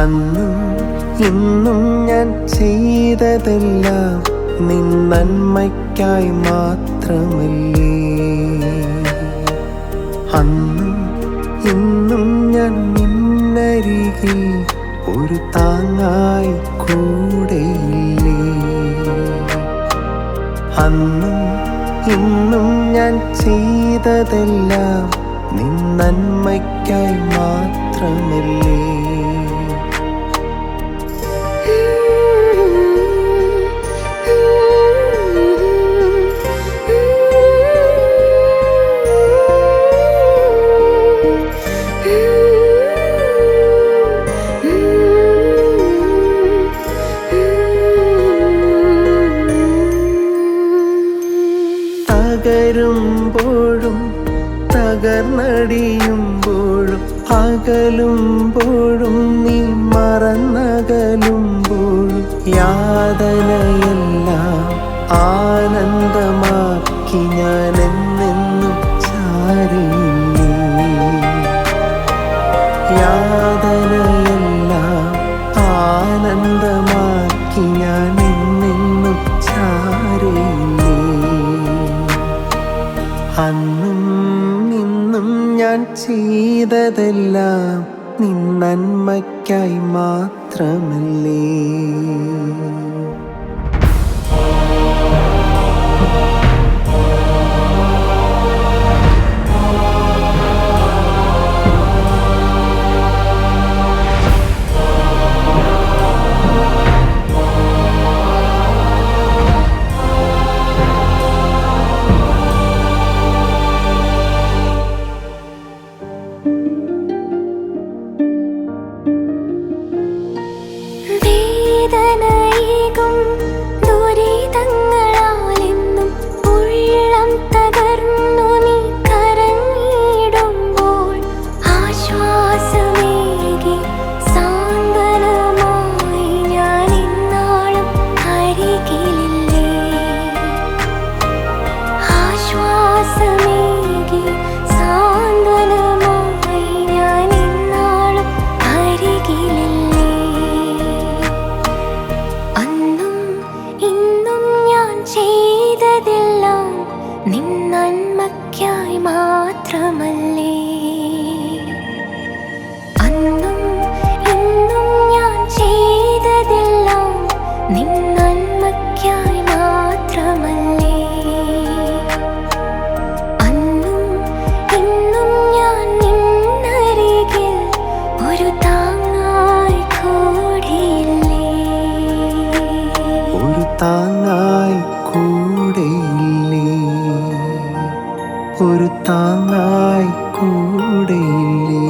അന്നും ഇന്നും ഞാൻ ചെയ്തതെല്ലാം നിൻ നന്മയ്ക്കായി മാത്രമല്ലേ? അന്നും ഇന്നും ഞാൻ നിന്നരികിൽ ഒരു താങ്ങായി കൂടെയില്ലേ? അന്നും ഇന്നും ഞാൻ ചെയ്തതെല്ലാം നിൻ നന്മയ്ക്കായി മാത്രമല്ലേ? തകർന്നടിയുമ്പോഴും അകലുമ്പോഴും നീ മറന്നകലുമ്പോഴും യാതനയെല്ലാം ആനന്ദമാക്കി ഞാൻ എന്നെന്നും ചാരിയില്ലേ യാതനയെല്ലാം ആനന്ദമാക്കി ഞാൻ എന്നെന്നും ചാരിയില്ലേ അന്നും ഇന്നും ഞാൻ ചെയ്തതെല്ലാം നിന്നന്മയ്ക്കായി മാത്രമല്ലേ? വേദനയേകും ദുരിതങ്ങളാലെന്നും നന്മയ്ക്കായി മാത്രമല്ലേ? ഒരു താങ്ങായി കൂടെയില്ലേ